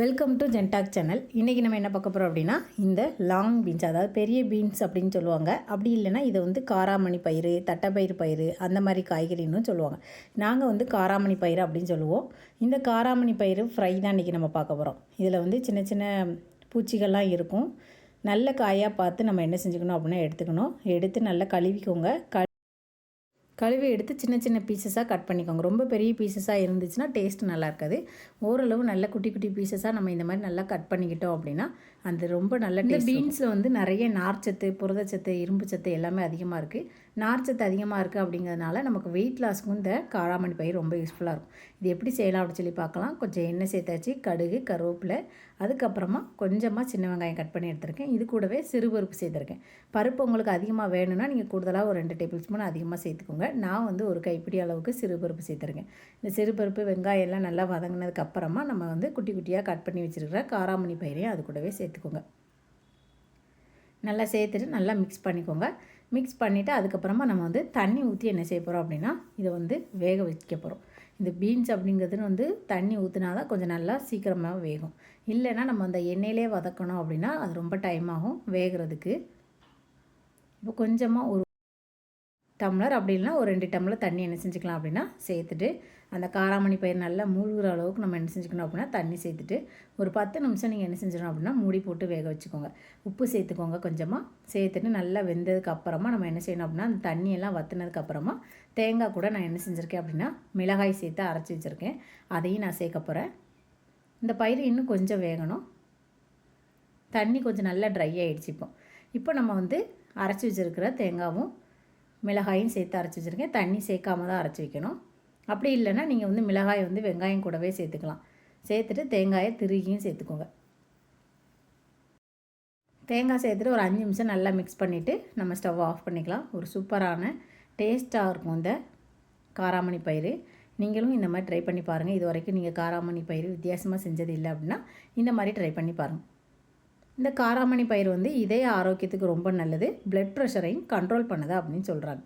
Welcome to ஜென்டாக் channel இன்றைக்கி நம்ம என்ன பார்க்க போகிறோம் அப்படின்னா இந்த லாங் பீன்ஸ் அதாவது பெரிய பீன்ஸ் அப்படின்னு சொல்லுவாங்க. அப்படி இல்லைன்னா இதை வந்து காராமணி பயிறு தட்டைப்பயிறு பயிறு அந்த மாதிரி காய்கறின்னு சொல்லுவாங்க. நாங்கள் வந்து காராமணி பயிறு அப்படின்னு சொல்லுவோம். இந்த காராமணி பயிறு ஃப்ரை தான் இன்றைக்கி நம்ம பார்க்க போகிறோம் இதில் வந்து சின்ன சின்ன பூச்சிகள்லாம் இருக்கும். நல்ல காயாக பார்த்து நம்ம என்ன செஞ்சுக்கணும் அப்படின்னா எடுத்துக்கணும். எடுத்து நல்லா கழுவிக்கோங்க. க கழுவி எடுத்து சின்ன சின்ன பீசஸாக கட் பண்ணிக்கோங்க. ரொம்ப பெரிய பீசஸாக இருந்துச்சுன்னா டேஸ்ட் நல்லா இருக்காது. ஓரளவு நல்ல குட்டி குட்டி பீசஸாக நம்ம இந்த மாதிரி நல்லா கட் பண்ணிக்கிட்டோம் அப்படின்னா அந்த ரொம்ப நல்ல இந்த பீன்ஸில் வந்து நிறைய நார்ச்சத்து புரதச்சத்து இரும்பு சத்து எல்லாமே அதிகமாக இருக்குது நார்ச்சத்து அதிகமாக இருக்குது அப்படிங்கிறதுனால நமக்கு வெயிட் லாஸ்க்கும் இந்த காராமணி பயிர் ரொம்ப யூஸ்ஃபுல்லாக இருக்கும். இது எப்படி செய்யலாம் அப்படின்னு சொல்லி பார்க்கலாம். கொஞ்சம் எண்ணெய் சேர்த்தாச்சு கடுகு கருவேப்பிலை அதுக்கப்புறமா கொஞ்சமாக சின்ன வெங்காயம் கட் பண்ணி எடுத்திருக்கேன். இது கூடவே சிறுபருப்பு சேர்த்துருக்கேன். பருப்பு உங்களுக்கு அதிகமாக வேணும்னா நீங்கள் கூடுதலாக ஒரு ரெண்டு டேபிள் ஸ்பூன் அதிகமாக சேர்த்துக்கோங்க. நான் வந்து ஒரு கைப்பிடி அளவுக்கு சிறுபருப்பு சேர்த்துருக்கேன். இந்த சிறுபருப்பு வெங்காயம் எல்லாம் நல்லா வதங்கினதுக்கு அப்புறமா நம்ம வந்து குட்டி குட்டியாக கட் பண்ணி வச்சுருக்கிற காராமணி பயிரையும் அது கூடவே சேர்த்துக்கோங்க. நல்லா சேர்த்துட்டு நல்லா மிக்ஸ் பண்ணிக்கோங்க. மிக்ஸ் பண்ணிவிட்டு அதுக்கப்புறமா நம்ம வந்து தண்ணி ஊற்றி என்ன செய்ய போகிறோம் அப்படின்னா இதை வந்து வேக வைக்க போகிறோம் இந்த பீன்ஸ் அப்படிங்கிறதுன்னு வந்து தண்ணி ஊற்றினா தான் கொஞ்சம் நல்லா சீக்கிரமாக வேகும். இல்லைன்னா நம்ம அந்த எண்ணெயிலே வதக்கணும் அப்படின்னா அது ரொம்ப டைம் ஆகும் வேகிறதுக்கு. இப்போ கொஞ்சமாக ஒரு டம்ளர் அப்படி இல்லைனா ஒரு ரெண்டு டம்ளர் தண்ணி என்ன செஞ்சுக்கலாம் அப்படின்னா சேர்த்துட்டு அந்த காராமணி பயிர் நல்லா மூழ்கிற அளவுக்கு நம்ம என்ன செஞ்சுக்கணும் அப்படின்னா தண்ணி சேர்த்துட்டு ஒரு பத்து நிமிஷம் நீங்கள் என்ன செஞ்சிடணும் அப்படின்னா மூடி போட்டு வேக வச்சுக்கோங்க. உப்பு சேர்த்துக்கோங்க கொஞ்சமாக சேர்த்துட்டு நல்லா வெந்ததுக்கு அப்புறமா நம்ம என்ன செய்யணும் அப்படின்னா அந்த தண்ணியெல்லாம் வத்துனதுக்கு அப்புறமா தேங்காய் கூட நான் என்ன செஞ்சுருக்கேன் அப்படின்னா மிளகாய் சேர்த்து அரைச்சி வச்சுருக்கேன். அதையும் நான் சேர்க்க போகிறேன் இந்த பயிர் இன்னும் கொஞ்சம் வேகணும். தண்ணி கொஞ்சம் நல்லா ட்ரை ஆகிடுச்சு இப்போ. இப்போ நம்ம வந்து அரைச்சி வச்சுருக்கிற தேங்காவும் மிளகாயும் சேர்த்து அரைச்சி வச்சுருக்கேன். தண்ணி சேர்க்காம தான் அரைச்சி வைக்கணும். அப்படி இல்லைன்னா நீங்கள் வந்து மிளகாயை வந்து வெங்காயம் கூடவே சேர்த்துக்கலாம். சேர்த்துட்டு தேங்காயை திருகியும் சேர்த்துக்கோங்க. தேங்காய் சேர்த்துட்டு ஒரு அஞ்சு நிமிஷம் நல்லா மிக்ஸ் பண்ணிவிட்டு நம்ம ஸ்டவ் ஆஃப் பண்ணிக்கலாம். ஒரு சூப்பரான டேஸ்ட்டாக இருக்கும் இந்த காராமணி பயிர் நீங்களும் இந்த மாதிரி ட்ரை பண்ணி பாருங்கள் இது வரைக்கும் நீங்கள் காராமணி பயிர் வித்தியாசமாக செஞ்சது இல்லை அப்படின்னா இந்த மாதிரி ட்ரை பண்ணி பாருங்கள் இந்த காராமணி பயிர் வந்து இதய ஆரோக்கியத்துக்கு ரொம்ப நல்லது. பிளட் ப்ரெஷரையும் கண்ட்ரோல் பண்ணுது அப்படின்னு சொல்கிறாங்க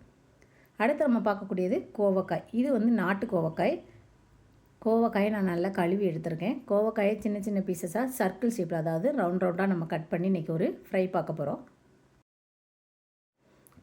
அடுத்து நம்ம பார்க்கக்கூடியது கோவக்காய். இது வந்து நாட்டு கோவக்காய். கோவக்காயை நான் நல்லா கழுவி எடுத்திருக்கேன். கோவக்காயை சின்ன சின்ன பீசஸாக சர்க்கிள் ஷேப்பில் அதாவது ரவுண்ட் ரவுண்டாக நம்ம கட் பண்ணி இன்றைக்கி ஒரு ஃப்ரை பார்க்க போகிறோம்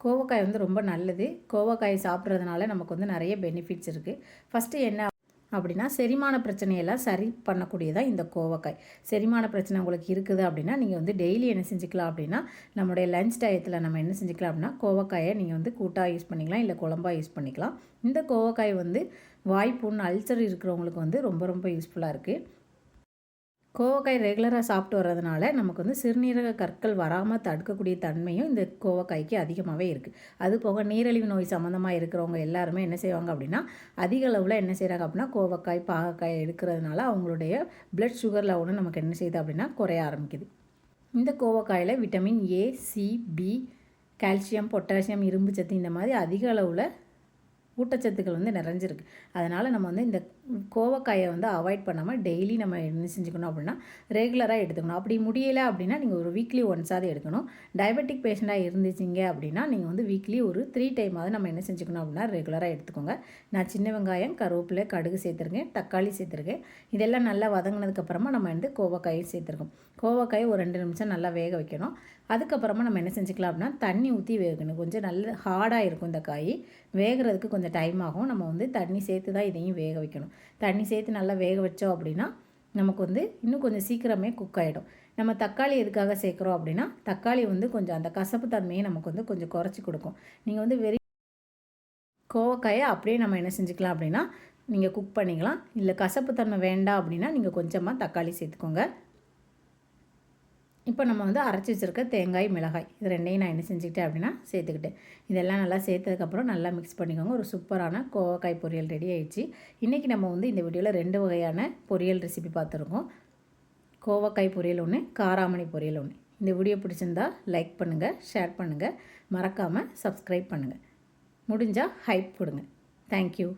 கோவக்காய் வந்து ரொம்ப நல்லது. கோவக்காய் சாப்பிட்றதுனால நமக்கு வந்து நிறைய பெனிஃபிட்ஸ் இருக்குது ஃபஸ்ட்டு என்ன அப்படின்னா செரிமான பிரச்சனையெல்லாம் சரி பண்ணக்கூடியதாக இந்த கோவக்காய். செரிமான பிரச்சனை உங்களுக்கு இருக்குது அப்படின்னா நீங்கள் வந்து டெய்லி என்ன செஞ்சுக்கலாம் அப்படின்னா நம்முடைய லஞ்ச் டயத்தில் நம்ம என்ன செஞ்சுக்கலாம் அப்படின்னா கோவக்காயை நீங்கள் வந்து கூட்டாக யூஸ் பண்ணிக்கலாம் இல்லை குழம்பாக யூஸ் பண்ணிக்கலாம். இந்த கோவக்காய் வந்து வாய்ப்புண் அல்சர் இருக்கிறவங்களுக்கு வந்து ரொம்ப ரொம்ப யூஸ்ஃபுல்லாக இருக்குது கோவக்காய் ரெகுலராக சாப்பிட்டு வர்றதுனால நமக்கு வந்து சிறுநீரக கற்கள் வராமல் தடுக்கக்கூடிய தன்மையும் இந்த கோவக்காய்க்கு அதிகமாகவே இருக்குது அது போக நீரிழிவு நோய் சம்மந்தமாக இருக்கிறவங்க எல்லாருமே என்ன செய்வாங்க அப்படின்னா அதிக அளவில் என்ன செய்கிறாங்க அப்படின்னா கோவக்காய் பாகக்காய் எடுக்கிறதுனால அவங்களுடைய பிளட் சுகர் லெவலும் நமக்கு என்ன செய்யுது அப்படின்னா குறைய ஆரம்பிக்குது. இந்த கோவக்காயில் vitamin A C B calcium potassium இரும்பு சத்து இந்த மாதிரி அதிக அளவில் ஊட்டச்சத்துக்கள் வந்து நிறைஞ்சிருக்கு. அதனால் நம்ம வந்து இந்த கோவக்காயை வந்து அவாய்ட் பண்ணாமல் டெய்லி நம்ம என்ன செஞ்சுக்கணும் அப்படின்னா ரெகுலராக எடுத்துக்கணும். அப்படி முடியலை அப்படின்னா நீங்கள் ஒரு வீக்லி ஒன்ஸாவது எடுக்கணும். டயபெட்டிக் பேஷண்ட்டாக இருந்துச்சிங்க அப்படின்னா நீங்கள் வந்து வீக்லி ஒரு த்ரீ டைமாவது நம்ம என்ன செஞ்சுக்கணும் அப்படின்னா ரெகுலராக எடுத்துக்கோங்க. நான் சின்ன வெங்காயம் கருவேப்பிலை கடுகு சேர்த்துருக்கேன் தக்காளி சேர்த்துருக்கேன். இதெல்லாம் நல்லா வதங்கினதுக்கப்புறமா நம்ம வந்து கோவக்காயும் சேர்த்துருக்கோம். கோவக்காயை ஒரு ரெண்டு நிமிஷம் நல்லா வேக வைக்கணும். அதுக்கப்புறமா நம்ம என்ன செஞ்சுக்கலாம் அப்படின்னா தண்ணி ஊற்றி வேகணும். கொஞ்சம் நல்ல ஹார்டாக இருக்கும் இந்த காய். வேகிறதுக்கு கொஞ்சம் டைம் ஆகும். நம்ம வந்து தண்ணி சேர்த்து தான் இதையும் வேக வைக்கணும். தண்ணி சேர்த்து நல்லா வேக வச்சோம் அப்படின்னா நமக்கு வந்து இன்னும் கொஞ்சம் சீக்கிரமே குக் ஆகிடும் நம்ம தக்காளி எதுக்காக சேர்க்குறோம் அப்படின்னா தக்காளி வந்து கொஞ்சம் அந்த கசப்பு தன்மையை நமக்கு வந்து கொஞ்சம் குறைச்சி கொடுக்கும். நீங்கள் வந்து வெறி கோவக்காயை அப்படியே நம்ம என்ன செஞ்சுக்கலாம் அப்படின்னா நீங்கள் குக் பண்ணிக்கலாம். இல்லை கசப்பு தன்மை வேண்டாம் அப்படின்னா நீங்கள் கொஞ்சமாக தக்காளி சேர்த்துக்கோங்க. இப்போ நம்ம வந்து அரைச்சி வச்சுருக்க தேங்காய் மிளகாய் இது ரெண்டையும் நான் என்ன செஞ்சுக்கிட்டேன் அப்படின்னா சேர்த்துக்கிட்டேன் இதெல்லாம் நல்லா சேர்த்ததுக்கப்புறம் நல்லா மிக்ஸ் பண்ணிக்கோங்க. ஒரு சூப்பரான கோவக்காய் பொரியல் ரெடி ஆயிடுச்சு. இன்றைக்கி நம்ம வந்து இந்த வீடியோவில் ரெண்டு வகையான பொரியல் ரெசிபி பார்த்துருக்கோம். கோவக்காய் பொரியல் ஒன்று காராமணி பொரியல் ஒன்று இந்த வீடியோ பிடிச்சிருந்தா லைக் பண்ணுங்கள் ஷேர் பண்ணுங்கள் மறக்காமல் சப்ஸ்கிரைப் பண்ணுங்கள் முடிஞ்சால் ஹைப் கொடுங்க. தேங்க்யூ